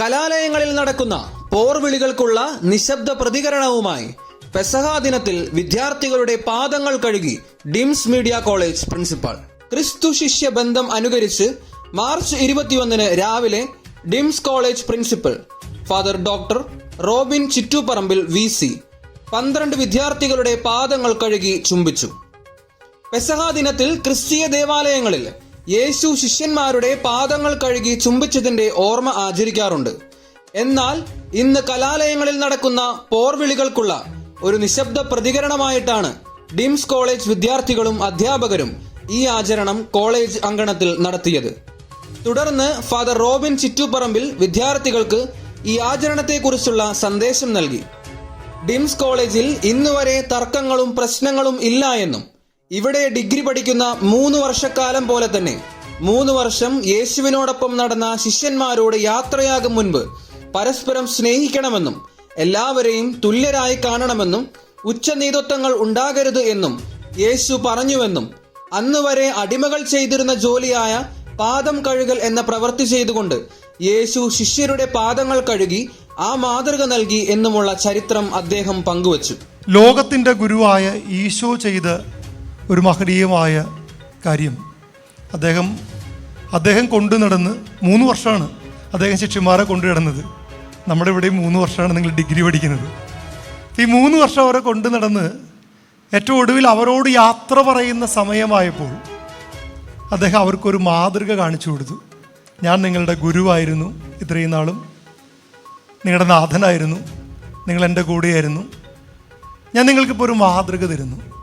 കലാലയങ്ങളിൽ നടക്കുന്ന പോർവിളികൾക്കുള്ള നിശബ്ദ പ്രതികരണവുമായി പെസഹാ ദിനത്തിൽ വിദ്യാർത്ഥികളുടെ പാദങ്ങൾ കഴുകി ഡിംസ് മീഡിയ കോളേജ് പ്രിൻസിപ്പാൾ. ക്രിസ്തു ശിഷ്യ ബന്ധം അനുകരിച്ച് മാർച്ച് ഇരുപത്തിയൊന്നിന് രാവിലെ DIMS college principal father doctor Robin Chittupparambil V C പന്ത്രണ്ട് വിദ്യാർത്ഥികളുടെ പാദങ്ങൾ കഴുകി ചുംബിച്ചു. പെസഹാ ദിനത്തിൽ ക്രിസ്തീയ ദേവാലയങ്ങളിൽ യേശു ശിഷ്യന്മാരുടെ പാദങ്ങൾ കഴുകി ചുംബിച്ചതിന്റെ ഓർമ്മ ആചരിക്കാറുണ്ട്. എന്നാൽ ഇന്ന് കലാലയങ്ങളിൽ നടക്കുന്ന പോർവിളികൾക്കുള്ള ഒരു നിശബ്ദ പ്രതികരണമായിട്ടാണ് ഡിംസ് കോളേജ് വിദ്യാർത്ഥികളും അധ്യാപകരും ഈ ആചരണം കോളേജ് അങ്കണത്തിൽ നടത്തിയത്. തുടർന്ന് ഫാദർ റോബിൻ ചിറ്റുപറമ്പിൽ വിദ്യാർത്ഥികൾക്ക് ഈ ആചരണത്തെക്കുറിച്ചുള്ള സന്ദേശം നൽകി. ഡിംസ് കോളേജിൽ ഇന്നുവരെ തർക്കങ്ങളും പ്രശ്നങ്ങളും ഇല്ല എന്നും ഇവിടെ ഡിഗ്രി പഠിക്കുന്ന മൂന്ന് വർഷക്കാലം പോലെ തന്നെ. മൂന്ന് വർഷം യേശുവിനോടൊപ്പം നടന്ന ശിഷ്യന്മാരോട് യാത്രയാകും മുൻപ് പരസ്പരം സ്നേഹിക്കണമെന്നും എല്ലാവരെയും തുല്യരായി കാണണമെന്നും ഉച്ചനീതത്വങ്ങൾ ഉണ്ടാകരുത് എന്നും യേശു പറഞ്ഞുവെന്നും അന്ന് വരെ അടിമകൾ ചെയ്തിരുന്ന ജോലിയായ പാദം കഴുകൽ എന്ന പ്രവൃത്തി ചെയ്തുകൊണ്ട് യേശു ശിഷ്യരുടെ പാദങ്ങൾ കഴുകി ആ മാതൃക നൽകി എന്നുമുള്ള ചരിത്രം അദ്ദേഹം പങ്കുവച്ചു. ലോകത്തിന്റെ ഗുരുവായ ഈശോ ചെയ്ത ഒരു മഹനീയമായ കാര്യം. അദ്ദേഹം അദ്ദേഹം കൊണ്ടു നടന്ന് മൂന്ന് വർഷമാണ് അദ്ദേഹം ശിഷ്യന്മാരെ കൊണ്ടു നടന്നത്. നമ്മുടെ ഇവിടെ മൂന്ന് വർഷമാണ് നിങ്ങൾ ഡിഗ്രി പഠിക്കുന്നത്. ഈ മൂന്ന് വർഷം അവരെ കൊണ്ടു നടന്ന് ഏറ്റവും ഒടുവിൽ അവരോട് യാത്ര പറയുന്ന സമയമായപ്പോൾ അദ്ദേഹം അവർക്കൊരു മാതൃക കാണിച്ചു കൊടുത്തു. ഞാൻ നിങ്ങളുടെ ഗുരുവായിരുന്നു ഇത്രയും നാളും. നിങ്ങളുടെ നാഥനായിരുന്നു. നിങ്ങൾ എന്റെ കൂടെയായിരുന്നു. ഞാൻ നിങ്ങൾക്കിപ്പോൾ ഒരു മാതൃക തരുന്നു.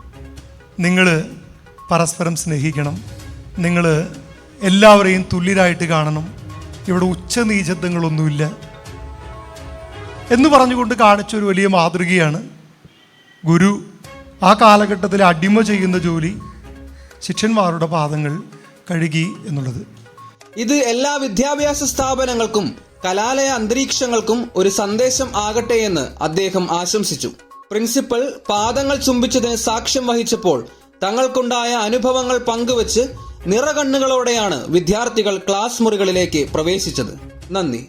നിങ്ങൾ പരസ്പരം സ്നേഹിക്കണം. നിങ്ങൾ എല്ലാവരെയും തുല്യരായിട്ട് കാണണം. ഇവിടെ ഉച്ചനീചത്വങ്ങളൊന്നുമില്ല എന്ന് പറഞ്ഞുകൊണ്ട് കാണിച്ചൊരു വലിയ മാതൃകയാണ് ഗുരു. ആ കാലഘട്ടത്തിൽ അടിമ ചെയ്യുന്ന ജോലി ശിഷ്യന്മാരുടെ പാദങ്ങൾ കഴുകി എന്നുള്ളത്. ഇത് എല്ലാ വിദ്യാഭ്യാസ സ്ഥാപനങ്ങൾക്കും കലാലയ അന്തരീക്ഷങ്ങൾക്കും ഒരു സന്ദേശം ആകട്ടെ എന്ന് അദ്ദേഹം ആശംസിച്ചു. പ്രിൻസിപ്പൽ പാദങ്ങൾ ചുംബിച്ചതിന് സാക്ഷ്യം വഹിച്ചപ്പോൾ തങ്ങൾക്കുണ്ടായ അനുഭവങ്ങൾ പങ്കുവച്ച് നിറകണ്ണുകളോടെയാണ് വിദ്യാർത്ഥികൾ ക്ലാസ് മുറികളിലേക്ക് പ്രവേശിച്ചത്. നന്ദി.